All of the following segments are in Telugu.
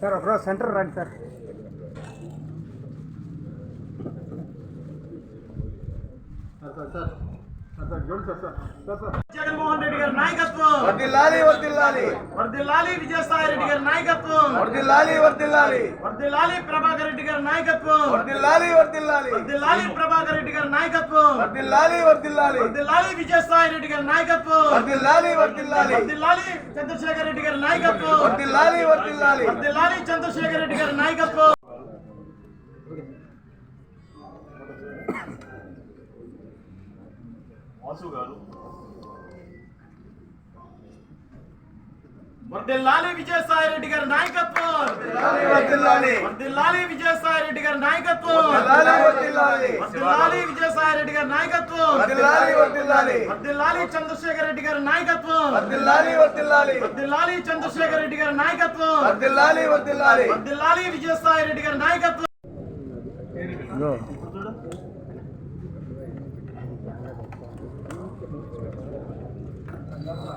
సార్ ఒకరోజు సెంటర్ రండి సార్ జగన్మోహన్ రెడ్డి గారి నాయకత్వం. వర్దిల్లాలి వర్దిల్లాలి. వర్దిల్లాలి విజయసాయి రెడ్డి గారి నాయకత్వం. వర్దిల్లాలి వర్దిల్లాలి. వర్దిల్లాలి ప్రభాకర్ రెడ్డి గారి నాయకత్వం. వర్దిల్లాలి వర్దిల్లాలి. వర్దిల్లాలి ప్రభాకర్ రెడ్డి గారి నాయకత్వం. వర్దిల్లాలి వర్దిల్లాలి. వర్దిల్లాలి విజయసాయి రెడ్డి గారి నాయకత్వం. వర్దిల్లాలి వర్దిల్లాలి. వర్దిల్లాలి చంద్రశేఖర్ రెడ్డి గారి నాయకత్వం. వర్దిల్లాలి వర్దిల్లాలి. వర్దిల్లాలి చంద్రశేఖర్ రెడ్డి గారి నాయకత్వం. వర్దిల్లాలి విజయసాయి రెడ్డి గారి నాయకత్వం. వర్దిల్లాలి వర్దిల్లాలి విజయసాయి రెడ్డి గారి నాయకత్వం. వర్దిల్లాలి వర్దిల్లాలి వర్దిల్లాలి విజయసాయి రెడ్డి గారి నాయకత్వం. వర్దిల్లాలి వర్దిల్లాలి వర్దిల్లాలి చంద్రశేఖర్ రెడ్డి గారి నాయకత్వం. వర్దిల్లాలి వర్దిల్లాలి వర్దిల్లాలి చంద్రశేఖర్ రెడ్డి గారి నాయకత్వం. వర్దిల్లాలి వర్దిల్లాలి వర్దిల్లాలి విజయసాయి రెడ్డి గారి నాయకత్వం.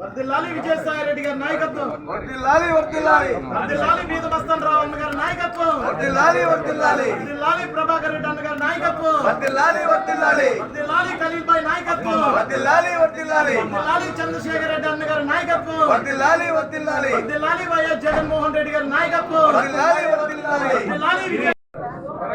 వర్దిల్లాలి విజయసాయి రెడ్డి గారి నాయకత్వం. వర్దిల్లాలి వర్దిల్లాలి. వర్దిల్లాలి మీద మస్తాన్ రావు అన్న గారి నాయకత్వం. వర్దిల్లాలి వర్దిల్లాలి. వర్దిల్లాలి ప్రభాకర్ రెడ్డి అన్న గారి నాయకత్వం. వర్దిల్లాలి వర్దిల్లాలి. వర్దిల్లాలి ఖలీల్ భాయ్ నాయకత్వం. వర్దిల్లాలి వర్దిల్లాలి. వర్దిల్లాలి చంద్రశేఖర్ రెడ్డి అన్న గారి నాయకత్వం. వర్దిల్లాలి వర్దిల్లాలి. వర్దిల్లాలి వైఎస్ జగన్మోహన్ రెడ్డి గారి నాయకత్వం. వర్దిల్లాలి వర్దిల్లాలి.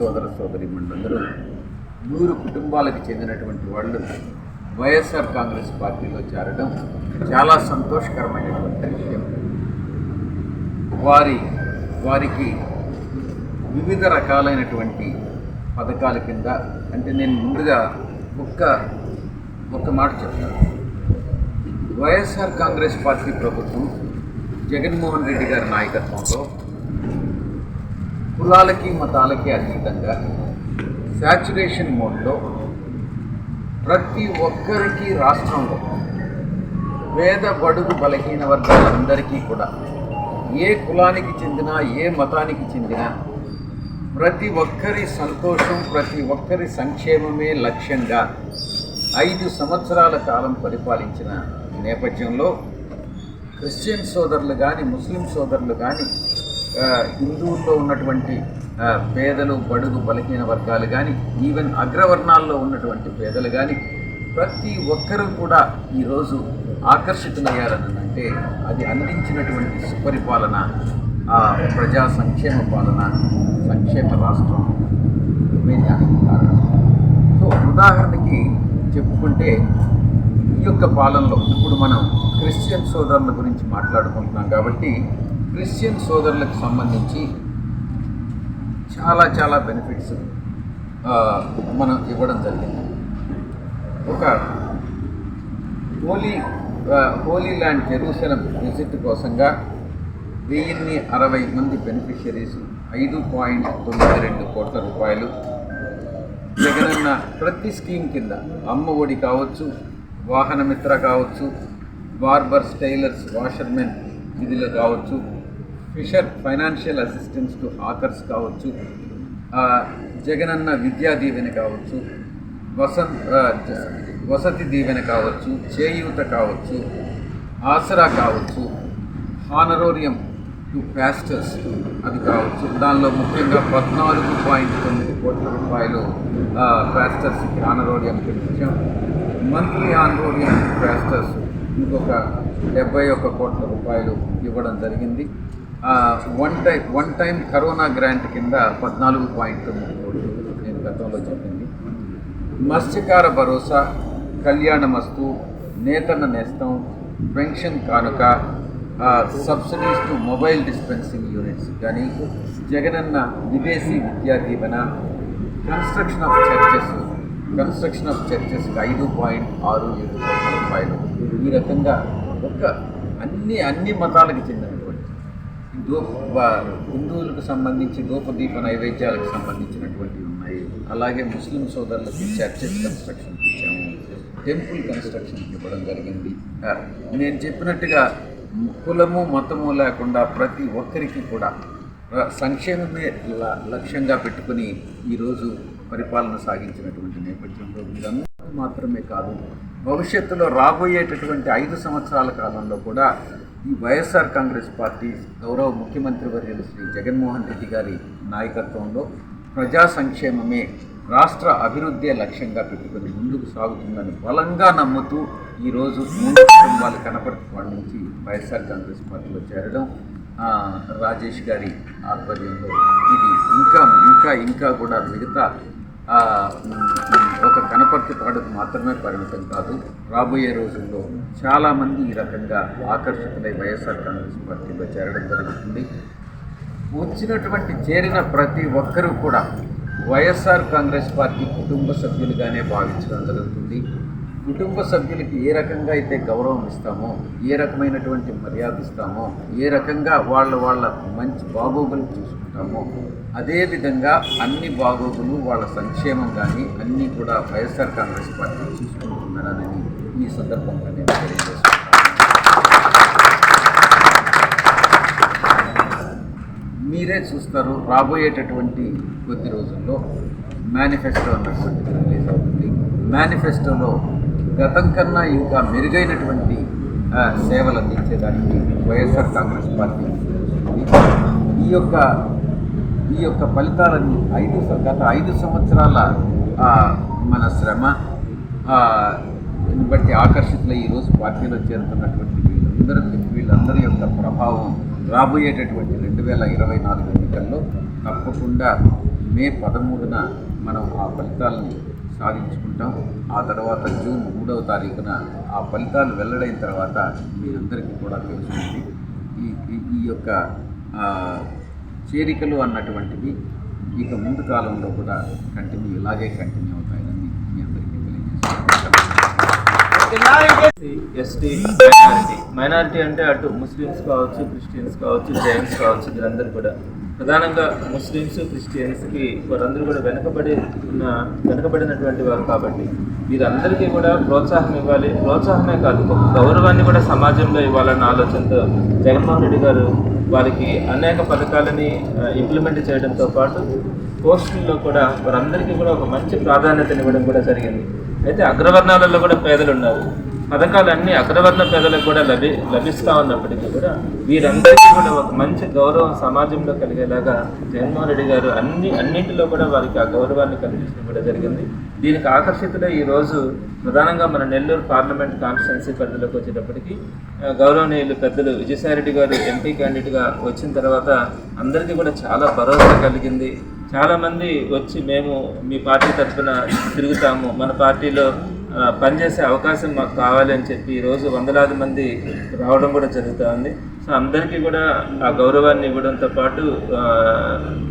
సోదర సోదరి మండలందరూ నూరు కుటుంబాలకు చెందినటువంటి వాళ్ళు వైఎస్ఆర్ కాంగ్రెస్ పార్టీలో చేరడం చాలా సంతోషకరమైనటువంటి విషయం. వారి వారికి వివిధ రకాలైనటువంటి పథకాల కింద అంటే నేను ముందుగా ఒక్క ఒక్క మాట చెప్తాను. వైఎస్ఆర్ కాంగ్రెస్ పార్టీ ప్రభుత్వం జగన్మోహన్ రెడ్డి గారి నాయకత్వంలో కులాలకి మతాలకి అతీతంగా శాచురేషన్ మోడ్లో ప్రతి ఒక్కరికి రాష్ట్రంలో పేద బడుగు బలహీన వర్గాలందరికీ కూడా ఏ కులానికి చెందిన ఏ మతానికి చెందిన ప్రతి ఒక్కరి సంతోషం ప్రతి ఒక్కరి సంక్షేమమే లక్ష్యంగా ఐదు సంవత్సరాల కాలం పరిపాలించిన నేపథ్యంలో క్రిస్టియన్ సోదరులు కానీ ముస్లిం సోదరులు కానీ హిందువుల్లో ఉన్నటువంటి పేదలు బడుగు బలహీన వర్గాలు కానీ ఈవెన్ అగ్రవర్ణాల్లో ఉన్నటువంటి పేదలు కానీ ప్రతి ఒక్కరూ కూడా ఈరోజు ఆకర్షితులయ్యారని అంటే అది అందించినటువంటి సుపరిపాలన ప్రజా సంక్షేమ పాలన సంక్షేమ రాష్ట్రం ఇవే కారణం. సో ఉదాహరణకి చెప్పుకుంటే ఈ యొక్క పాలనలో ఇప్పుడు మనం క్రిస్టియన్ సోదరుల గురించి మాట్లాడుకుంటున్నాం కాబట్టి క్రిస్టియన్ సోదరులకు సంబంధించి చాలా చాలా బెనిఫిట్స్ మనం ఇవ్వడం జరిగింది. ఒక holy holy land Jerusalem visit కోసంగా వెయ్యిన్ని అరవై మంది బెనిఫిషరీస్ ఐదు పాయింట్ తొమ్మిది రెండు కోట్ల రూపాయలు జగనన్న ప్రతి స్కీమ్ కింద అమ్మ ఒడి కావచ్చు వాహనమిత్ర కావచ్చు బార్బర్స్ టైలర్స్ వాషర్మెన్ విధులు కావచ్చు fisher financial assistance to hawkers కావచ్చు జగనన్న విద్యా దీవెన కావచ్చు వసంత్ వసతి దీవెన కావచ్చు చేయూత కావచ్చు ఆసరా కావచ్చు హానరోరియం టు పాస్టర్స్ అది కావచ్చు. దానిలో ముఖ్యంగా పద్నాలుగు పాయింట్ తొమ్మిది కోట్ల రూపాయలు ప్యాస్టర్స్కి పాస్టర్స్కి ఆనరోరియం మంత్లీ ఆనరోరియం ప్యాస్టర్స్ ఇంకొక డెబ్బై ఒక్క కోట్ల రూపాయలు ఇవ్వడం జరిగింది. One time one time corona grant కింద పద్నాలుగు పాయింట్ తొమ్మిది కోట్లు నేను గతంలో చెప్పింది. మత్స్యకార భరోసా కళ్యాణమస్తు నేతన్న నేస్తం పెన్షన్ కానుక subsidies to mobile dispensing units కానీ జగనన్న విదేశీ Vidya Deevena construction of churches construction of churches ఐదు పాయింట్ ఆరు ఏడు రూపాయలు ఈ రకంగా ఒక అన్ని అన్ని మతాలకు చెందిన హిందువులకు సంబంధించి దూపదీప నైవేద్యాలకు సంబంధించినటువంటివి ఉన్నాయి. అలాగే ముస్లిం సోదరులకు చర్చెస్ కన్స్ట్రక్షన్కి ఇచ్చాము. టెంపుల్ కన్స్ట్రక్షన్కి ఇవ్వడం జరిగింది. నేను చెప్పినట్టుగా కులము మతము లేకుండా ప్రతి ఒక్కరికి కూడా సంక్షేమమే లక్ష్యంగా పెట్టుకుని ఈరోజు పరిపాలన సాగించినటువంటి నేపథ్యంలో వీరందరూ మాత్రమే కాదు భవిష్యత్తులో రాబోయేటటువంటి ఐదు సంవత్సరాల కాలంలో కూడా ఈ వైఎస్ఆర్ కాంగ్రెస్ పార్టీ గౌరవ ముఖ్యమంత్రి వర్యులు శ్రీ జగన్మోహన్ రెడ్డి గారి నాయకత్వంలో ప్రజా సంక్షేమమే రాష్ట్ర అభివృద్ధి లక్ష్యంగా పెట్టుకుని ముందుకు సాగుతుందని బలంగా నమ్ముతూ ఈరోజు మూడు కుటుంబాలు కనపర్తిపాడు నుంచి వైఎస్ఆర్ కాంగ్రెస్ పార్టీలో చేరడం రాజేష్ గారి ఆధ్వర్యంలో. ఇది ఇంకా ఇంకా ఇంకా కూడా మిగతా ఒక కనపర్తి పాటకు మాత్రమే పరిమితం కాదు రాబోయే రోజుల్లో చాలామంది ఈ రకంగా ఆకర్షితులై వైఎస్ఆర్ కాంగ్రెస్ పార్టీలో చేరడం జరుగుతుంది. వచ్చినటువంటి చేరిన ప్రతి ఒక్కరూ కూడా వైఎస్ఆర్ కాంగ్రెస్ పార్టీ కుటుంబ సభ్యులుగానే భావించడం జరుగుతుంది. కుటుంబ సభ్యులకి ఏ రకంగా అయితే గౌరవం ఇస్తామో ఏ రకమైనటువంటి మర్యాద ఇస్తామో ఏ రకంగా వాళ్ళ వాళ్ళ మంచి బాగోగులు చూసుకుంటామో అదేవిధంగా అన్ని బాగోగులు వాళ్ళ సంక్షేమం కానీ అన్నీ కూడా వైఎస్ఆర్ కాంగ్రెస్ పార్టీ చూసుకుంటున్నారని ఈ సందర్భంగా నేను తెలియజేస్తున్నాను. మీరే చూస్తారు రాబోయేటటువంటి కొద్ది రోజుల్లో మేనిఫెస్టో అన్నటువంటిది రిలీజ్ అవుతుంది. మేనిఫెస్టోలో గతం కన్నా ఇంకా మెరుగైనటువంటి సేవలు అందించేదానికి వైఎస్ఆర్ కాంగ్రెస్ పార్టీ ఈ యొక్క ఈ యొక్క ఫలితాలన్నీ ఐదు గత ఐదు సంవత్సరాల మన శ్రమ బట్టి ఆకర్షితులు ఈరోజు పార్టీలో చేరుతున్నటువంటి వీళ్ళందరూ వీళ్ళందరి యొక్క ప్రభావం రాబోయేటటువంటి రెండు వేల ఇరవై నాలుగు ఎన్నికల్లో తప్పకుండా మే పదమూడున మనం ఆ ఫలితాలని సాధించుకుంటాం. ఆ తర్వాత జూన్ మూడవ తారీఖున ఆ ఫలితాలు వెల్లడైన తర్వాత మీ అందరికీ కూడా తెలుస్తుంది. ఈ ఈ- యొక్క చేరికలు అన్నటువంటివి ఇక ముందు కాలంలో కూడా కంటిన్యూ ఇలాగే కంటిన్యూ అవుతాయని మీ అందరికీ తెలియజేస్తాను. ST minority. మైనారిటీ అంటే అటు ముస్లిమ్స్ కావచ్చు క్రిస్టియన్స్ కావచ్చు జైన్స్ కావచ్చు వీళ్ళందరూ కూడా ప్రధానంగా ముస్లిమ్స్ క్రిస్టియన్స్కి వారందరూ కూడా వెనుకబడి ఉన్న వెనుకబడినటువంటి వారు కాబట్టి వీరందరికీ కూడా ప్రోత్సాహం ఇవ్వాలి. ప్రోత్సాహమే కాదు ఒక గౌరవాన్ని కూడా సమాజంలో ఇవ్వాలన్న ఆలోచనతో జగన్మోహన్ రెడ్డి గారు వారికి అనేక పథకాలని ఇంప్లిమెంట్ చేయడంతో పాటు పోస్టుల్లో కూడా వారందరికీ కూడా ఒక మంచి ప్రాధాన్యతనివ్వడం కూడా జరిగింది. అయితే అగ్రవర్ణాలలో కూడా పేదలు ఉన్నారు పథకాలన్నీ అగ్రవర్ణ పేదలకు కూడా లభి లభిస్తూ ఉన్నప్పటికీ కూడా వీరందరికీ కూడా ఒక మంచి గౌరవం సమాజంలో కలిగేలాగా జగన్మోహన్ రెడ్డి గారు అన్ని అన్నింటిలో కూడా వారికి ఆ గౌరవాన్ని కల్పించడం కూడా జరిగింది. దీనికి ఆకర్షితులే ఈ రోజు ప్రధానంగా మన నెల్లూరు పార్లమెంట్ కాన్స్టిట్యున్సీ పరిధిలోకి వచ్చేటప్పటికి గౌరవనీయులు పెద్దలు విజయసాయిరెడ్డి గారు ఎంపీ క్యాండిడేట్గా వచ్చిన తర్వాత అందరికీ కూడా చాలా భరోసా కలిగింది. చాలామంది వచ్చి మేము మీ పార్టీ తరఫున తిరుగుతాము. మన పార్టీలో పనిచేసే అవకాశం మాకు కావాలి అని చెప్పి ఈరోజు వందలాది మంది రావడం కూడా జరుగుతూ ఉంది. సో అందరికీ కూడా ఆ గౌరవాన్ని ఇవ్వడంతో పాటు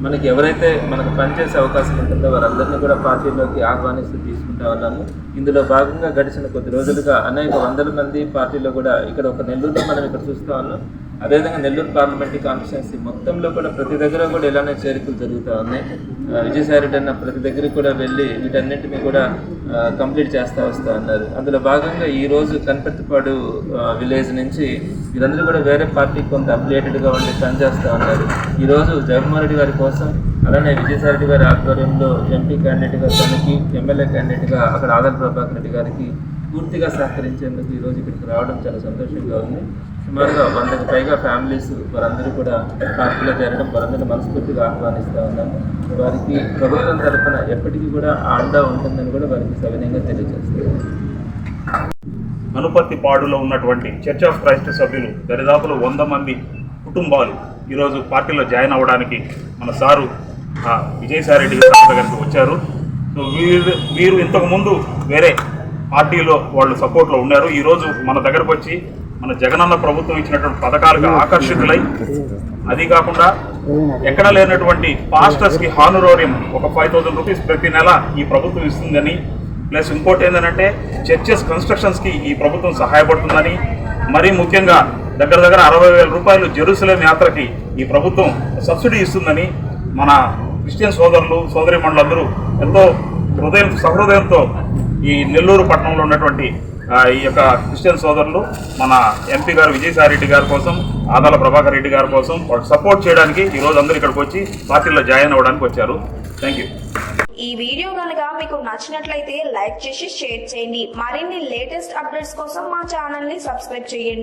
మనకి ఎవరైతే మనకు పనిచేసే అవకాశం ఉంటుందో వారందరినీ కూడా పార్టీలోకి ఆహ్వానిస్తూ తీసుకుంటా ఉన్నాము. ఇందులో భాగంగా గడిచిన కొద్ది రోజులుగా అనేక వందల మంది పార్టీలో కూడా ఇక్కడ ఒక నెల్లూరులో మనం ఇక్కడ చూస్తూ ఉన్నాం. అదేవిధంగా నెల్లూరు పార్లమెంటరీ కాన్స్టిట్యున్సీ మొత్తంలో కూడా ప్రతి దగ్గర కూడా ఇలానే చేరికలు జరుగుతూ ఉన్నాయి. విజయసాయి రెడ్డి అన్న ప్రతి దగ్గరికి కూడా వెళ్ళి వీటన్నింటినీ కూడా కంప్లీట్ చేస్తూ వస్తూ ఉన్నారు అందులో భాగంగా ఈరోజు కనపర్తిపాడు విలేజ్ నుంచి వీరందరూ కూడా వేరే పార్టీకి కొంత అఫిలియేటెడ్గా ఉండి పనిచేస్తూ ఉన్నారు. ఈరోజు జగన్మోహన్ రెడ్డి గారి కోసం అలానే విజయసాయి రెడ్డి గారి ఆధ్వర్యంలో ఎంపీ క్యాండిడేట్గా తనకి ఎమ్మెల్యే క్యాండిడేట్గా అక్కడ ఆదర్ ప్రభాకర్ రెడ్డి గారికి పూర్తిగా సహకరించేందుకు ఈరోజు ఇక్కడికి రావడం చాలా సంతోషంగా ఉంది. సుమారుగా వందకు పైగా ఫ్యామిలీస్ వారందరూ కూడా పార్టీలో చేరడం వారందరూ మనస్ఫూర్తిగా ఆహ్వానిస్తూ ఉన్నాము. వారికి ప్రభుత్వం తరఫున ఎప్పటికీ కూడా ఆండా ఉంటుందని కూడా వారికి సవినయంగా తెలియజేస్తున్నాను మనుపర్తి పాడులో ఉన్నటువంటి చర్చ్ ఆఫ్ క్రైస్ట్ సభ్యులు దరిదాపులు వంద మంది కుటుంబాలు ఈరోజు పార్టీలో జాయిన్ అవ్వడానికి మన సారు ఆ, విజయసాయి దగ్గరికి వచ్చారు. సో వీరు వీరు ఇంతకుముందు వేరే పార్టీలో వాళ్ళు సపోర్ట్లో ఉన్నారు. ఈరోజు మన దగ్గరకు వచ్చి మన జగనన్న ప్రభుత్వం ఇచ్చినటువంటి పథకాలకు ఆకర్షితులై అది కాకుండా ఎక్కడ లేనటువంటి పాస్టర్స్కి హానురోరియం ఒక ఫైవ్ థౌసండ్ రూపీస్ ప్రతి నెల ఈ ప్రభుత్వం ఇస్తుందని ప్లస్ ఇంకోటి ఏంటంటే చర్చెస్ కన్స్ట్రక్షన్స్కి ఈ ప్రభుత్వం సహాయపడుతుందని మరీ ముఖ్యంగా దగ్గర దగ్గర అరవై వేల రూపాయలు జెరూసలేం యాత్రకి ఈ ప్రభుత్వం సబ్సిడీ ఇస్తుందని మన క్రిస్టియన్ సోదరులు సోదరి మండలందరూ ఎంతో హృదయం సహృదయంతో ఈ నెల్లూరు పట్టణంలో ఉన్నటువంటి ఈ యొక్క క్రిస్టియన్ సోదరులు మన ఎంపీ గారు విజయసాయి రెడ్డి గారి కోసం ఆదాల ప్రభాకర్ రెడ్డి గారి కోసం వాళ్ళు సపోర్ట్ చేయడానికి ఈ రోజు అందరూ ఇక్కడికి వచ్చి పార్టీలో జాయిన్ అవ్వడానికి వచ్చారు. థ్యాంక్ యూ ఈ వీడియో కనుక మీకు నచ్చినట్లయితే లైక్ చేసి షేర్ చేయండి. మరిన్ని లేటెస్ట్ అప్డేట్స్ కోసం మా ఛానల్ని సబ్స్క్రైబ్ చేయండి.